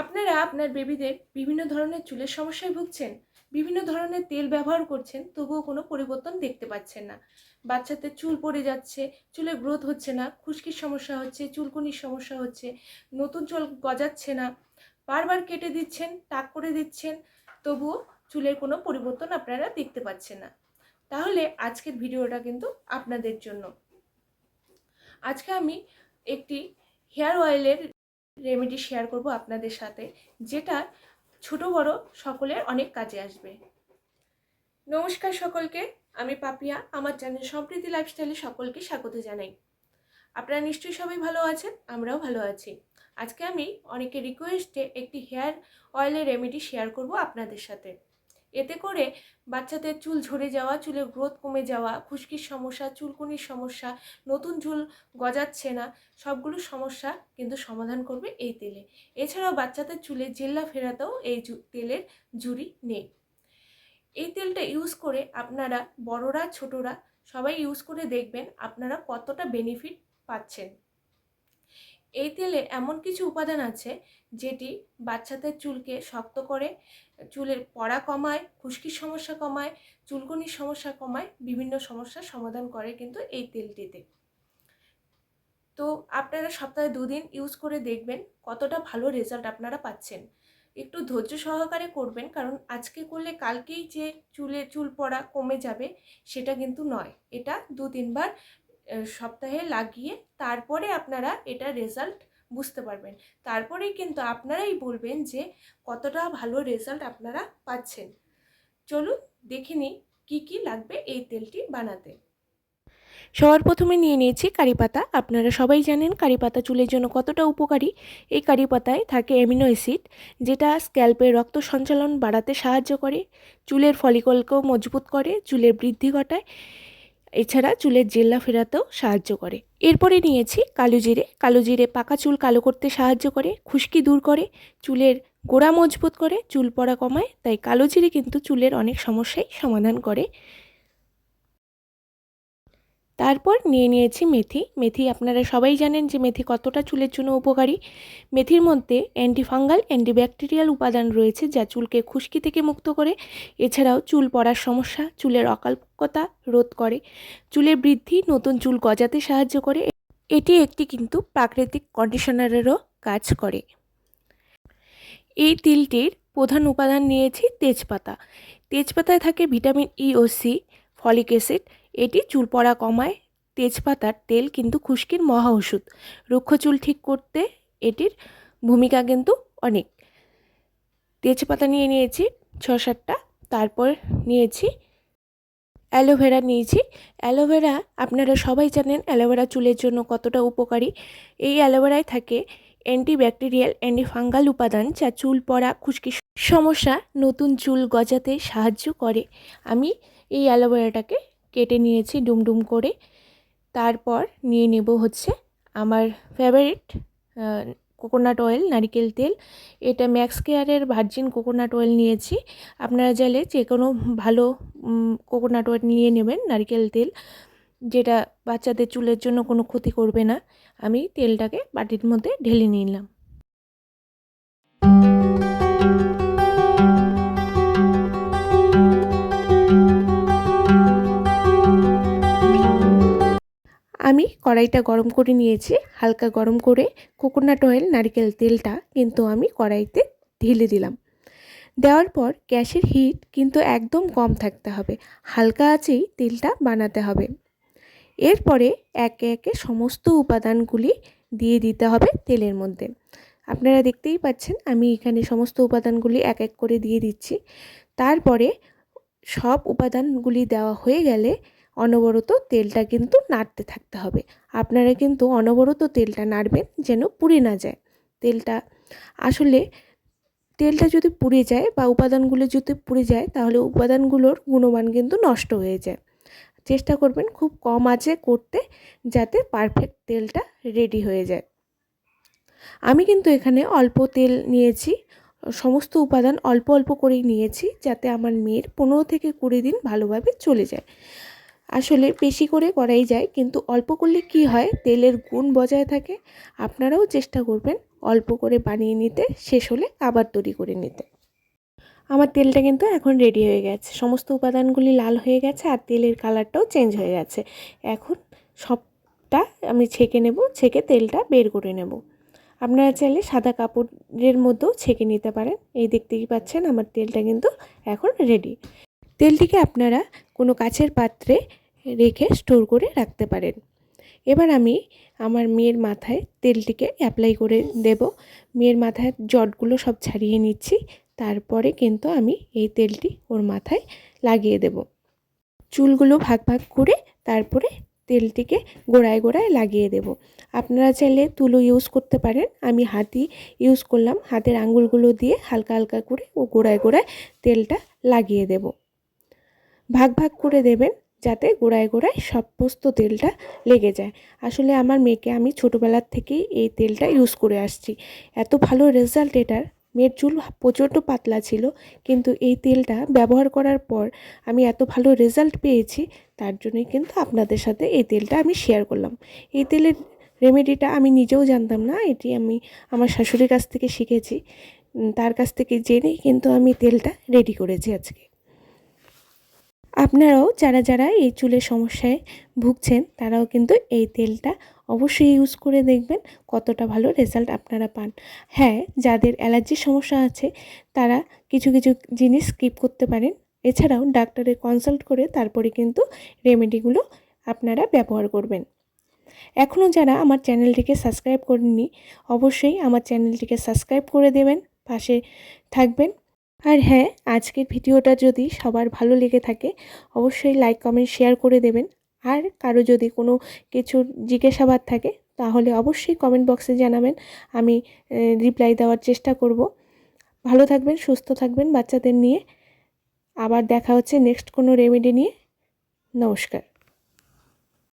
আপনারা আপনার বেবিদের বিভিন্ন ধরনের চুলের সমস্যায় ভুগছেন, বিভিন্ন ধরনের তেল ব্যবহার করছেন, তবুও কোনো পরিবর্তন দেখতে পাচ্ছেন না। বাচ্চাতে চুল পড়ে যাচ্ছে চুলে গ্রোথ হচ্ছে না, খুশকির সমস্যা হচ্ছে, চুলকুনির সমস্যা হচ্ছে, নতুন চুল গজাচ্ছে না, বারবার কেটে দিচ্ছেন, টাক করে দিচ্ছেন, তবুও চুলের কোনো পরিবর্তন আপনারা দেখতে পাচ্ছেন না। তাহলে আজকের ভিডিওটা কিন্তু আপনাদের জন্য। আজকে আমি একটি হেয়ার অয়েলের রেমেডি শেয়ার করব আপনাদের সাথে, যেটা ছোট বড় সকলের অনেক কাজে আসবে। নমস্কার সকলকে, আমি পাপিয়া, আমার চ্যানেল সম্প্রীতি লাইফস্টাইলে সকলকে স্বাগত জানাই। আপনারা নিশ্চয়ই সবাই ভালো আছেন, আমরাও ভালো আছি। আজকে আমি অনেকের রিকোয়েস্টে একটি হেয়ার অয়েলের রেমেডি শেয়ার করব আপনাদের সাথে। এতে করে বাচ্চাদের চুল ঝরে যাওয়া, চুলের গ্রোথ কমে যাওয়া, খুশকির সমস্যা, চুলকুনির সমস্যা, নতুন চুল গজাচ্ছে না, সবগুলো সমস্যা কিন্তু সমাধান করবে এই তেলে। এছাড়াও বাচ্চাদের চুলে জেল্লা ফেরাতেও এই তেলের জুড়ি নেই। এই তেলটা ইউজ করে আপনারা বড়রা, ছোটরা সবাই ইউজ করে দেখবেন আপনারা কতটা বেনিফিট পাচ্ছেন। এই তেলে এমন কিছু উপাদান আছে যেটি বাচ্চাদের চুলকে শক্ত করে, চুলের পড়া কমায়, খুশকির সমস্যা কমায়, চুলকুনির সমস্যা কমায়, বিভিন্ন সমস্যার সমাধান করে কিন্তু এই তেলটিতে। তো আপনারা সপ্তাহে দুদিন ইউজ করে দেখবেন কতটা ভালো রেজাল্ট আপনারা পাচ্ছেন। একটু ধৈর্য সহকারে করবেন কারণ আজকে করলে কালকেই যে চুলে চুল পড়া কমে যাবে সেটা কিন্তু নয়। এটা দু তিনবার সপ্তাহে লাগিয়ে তারপরে আপনারা এটা রেজাল্ট বুঝতে পারবেন। তারপরেই কিন্তু আপনারাই বলবেন যে কতটা ভালো রেজাল্ট আপনারা পাচ্ছেন। চলুন দেখে নিই কী কী লাগবে এই তেলটি বানাতে। সবার প্রথমে নিয়ে নিয়েছি কারি পাতা। আপনারা সবাই জানেন কারি পাতা চুলের জন্য কতটা উপকারী। এই কারি পাতায় থাকে অ্যামিনো অ্যাসিড, যেটা স্ক্যাল্পের রক্ত সঞ্চালন বাড়াতে সাহায্য করে, চুলের ফলিকলকেও মজবুত করে, চুলের বৃদ্ধি ঘটায়। এছাড়া চুলের জেল্লা ফেরাতেও সাহায্য করে। এরপরে নিয়েছি কালো জিরে। কালো জিরে পাকা চুল কালো করতে সাহায্য করে, খুশকি দূর করে, চুলের গোড়া মজবুত করে, চুল পড়া কমায়, তাই কালো জিরে কিন্তু চুলের অনেক সমস্যাই সমাধান করে। তারপর নিয়ে নিয়েছি মেথি। মেথি আপনারা সবাই জানেন যে মেথি কতটা চুলের জন্য উপকারী। মেথির মধ্যে অ্যান্টিফাঙ্গাল, অ্যান্টিব্যাকটেরিয়াল উপাদান রয়েছে যা চুলকে খুশকি থেকে মুক্ত করে। এছাড়াও চুল পড়ার সমস্যা, চুলের অকাল্পকতা রোধ করে। চুলের বৃদ্ধি নতুন চুল গজাতে সাহায্য করে। এটি একটি কিন্তু প্রাকৃতিক কন্ডিশনারেরও কাজ করে। এই তিলটির প্রধান উপাদান নিয়েছি তেজপাতা। তেজপাতায় থাকে ভিটামিন ই ও সি ফলিক অ্যাসিড এটি চুল পড়া কমায়, তেজপাতার তেল কিন্তু খুশকির মহা ওষুধ। রুক্ষ চুল ঠিক করতে এটির ভূমিকা কিন্তু অনেক। তেজপাতা নিয়ে নিয়েছি ছ সাতটা তারপর নিয়েছি অ্যালোভেরা নিয়েছি। অ্যালোভেরা আপনারা সবাই জানেন অ্যালোভেরা চুলের জন্য কতটা উপকারী। এই অ্যালোভেরায় থাকে অ্যান্টিব্যাকটেরিয়াল অ্যান্টিফাঙ্গাল উপাদান যা চুল পড়া খুশকি সমস্যা নতুন চুল গজাতে সাহায্য করে। আমি এই অ্যালোভেরাটাকে কেটে নিয়েছি ডুমডুম করে। তারপর নিয়ে নেব হচ্ছে আমার ফেভারিট কোকোনাট অয়েল নারিকেল তেল। এটা ম্যাক্স কেয়ারের ভার্জিন কোকোনাট অয়েল নিয়েছি। আপনারা চাইলে যে কোনো ভালো কোকোনাট অয়েল নিয়ে নেবেন নারকেল তেল, যেটা বাচ্চাদের চুলের জন্য কোনো ক্ষতি করবে না। আমি তেলটাকে বাটির মধ্যে ঢেলে নিলাম। কড়াইটা গরম করে নিয়েছি। হালকা গরম করে কোকোনাট অয়েল নারকেল তেলটা কিন্তু আমি কড়াইতে ঢেলে দিলাম। দেওয়ার পর গ্যাসের হিট কিন্তু একদম কম থাকতে হবে। হালকা আছেই তেলটা বানাতে হবে। এরপরে একে একে সমস্ত উপাদানগুলি দিয়ে দিতে হবে তেলের মধ্যে। আপনারা দেখতেই পাচ্ছেন আমি এখানে সমস্ত উপাদানগুলি এক এক করে দিয়ে দিচ্ছি। তারপরে সব উপাদানগুলি দেওয়া হয়ে গেলে অনবরত তেলটা কিন্তু নাড়তে থাকতে হবে। আপনারা কিন্তু অনবরত তেলটা নাড়বেন যেন পুড়ে না যায়। তেলটা আসলে তেলটা যদি পুড়ে যায় বা উপাদানগুলো যদি পুড়ে যায়, তাহলে উপাদানগুলোর গুণমান কিন্তু নষ্ট হয়ে যায়। চেষ্টা করবেন খুব কম আঁচে করতে যাতে পারফেক্ট তেলটা রেডি হয়ে যায়। আমি কিন্তু এখানে অল্প তেল নিয়েছি, সমস্ত উপাদান অল্প অল্প করেই নিয়েছি যাতে আমার মেয়ের পনেরো থেকে কুড়ি দিন ভালোভাবে চলে যায়। আসলে বেশি করে করাই যায়, কিন্তু অল্প করলে কি হয়? তেলের গুণ বজায় থাকে। আপনারাও চেষ্টা করবেন অল্প করে বানিয়ে নিতে, শেষ হলে আবার তৈরি করে নিতে। আমার তেলটা কিন্তু এখন রেডি হয়ে গেছে। সমস্ত উপাদানগুলি লাল হয়ে গেছে আর তেলের কালারটাও চেঞ্জ হয়ে গেছে। এখন সবটা আমি ছেঁকে নেব, ছেঁকে তেলটা বের করে নেব। আপনারা চাইলে সাদা কাপড়ের মধ্যেও ছেঁকে নিতে পারেন। এই দেখতেই পাচ্ছেন আমার তেলটা কিন্তু এখন রেডি তেলটিকে আপনারা কোনো কাচের পাত্রে রেখে স্টোর করে রাখতে পারেন। এবার আমি আমার মেয়ের মাথায় তেলটিকে অ্যাপ্লাই করে দেব। মেয়ের মাথায় জটগুলো সব ছাড়িয়ে নিচ্ছি। তারপরে কিন্তু আমি এই তেলটি ওর মাথায় লাগিয়ে দেব। চুলগুলো ভাগ ভাগ করে তারপরে তেলটিকে গোড়ায় গোড়ায় লাগিয়ে দেব। আপনারা চাইলে তুলো ইউজ করতে পারেন। আমি হাতি ইউজ করলাম। হাতের আঙুলগুলো দিয়ে হালকা হালকা করে ও গোড়ায় গোড়ায় তেলটা লাগিয়ে দেব। ভাগ ভাগ করে দেবেন যাতে গোড়ায় গোড়ায় সমস্ত তেলটা লেগে যায়। আসলে আমার মেয়েকে আমি ছোটোবেলার থেকেই এই তেলটা ইউজ করে আসছি। এত ভালো রেজাল্ট এটার। মেয়ের চুল প্রচণ্ড পাতলা ছিল, কিন্তু এই তেলটা ব্যবহার করার পর আমি এত ভালো রেজাল্ট পেয়েছি, তার জন্যই কিন্তু আপনাদের সাথে এই তেলটা আমি শেয়ার করলাম। এই তেলের রেমেডিটা আমি নিজেও জানতাম না, এটি আমি আমার শাশুড়ির কাছ থেকে শিখেছি। তার কাছ থেকে জেনেই কিন্তু আমি তেলটা রেডি করেছি আজকে। আপনারাও যারা যারা এই চুলের সমস্যায় ভুগছেন, তারাও কিন্তু এই তেলটা অবশ্যই ইউজ করে দেখবেন কতটা ভালো রেজাল্ট আপনারা পান। হ্যাঁ যাদের অ্যালার্জির সমস্যা আছে, তারা কিছু কিছু জিনিস স্কিপ করতে পারেন। এছাড়াও ডাক্তারের কনসাল্ট করে তারপরে কিন্তু রেমেডিগুলো আপনারা ব্যবহার করবেন। এখনও যারা আমার চ্যানেলটিকে সাবস্ক্রাইব করেননি, অবশ্যই আমার চ্যানেলটিকে সাবস্ক্রাইব করে দেবেন, পাশে থাকবেন। আর হ্যাঁ আজকের ভিডিওটা যদি সবার ভালো লেগে থাকে, অবশ্যই লাইক কমেন্ট শেয়ার করে দেবেন। আর কারও যদি কোনো কিছুর জিজ্ঞাসাবাদ থাকে, তাহলে অবশ্যই কমেন্ট বক্সে জানাবেন। আমি রিপ্লাই দেওয়ার চেষ্টা করব। ভালো থাকবেন, সুস্থ থাকবেন বাচ্চাদের নিয়ে। আবার দেখা হচ্ছে নেক্সট কোনো রেমেডি নিয়ে। নমস্কার।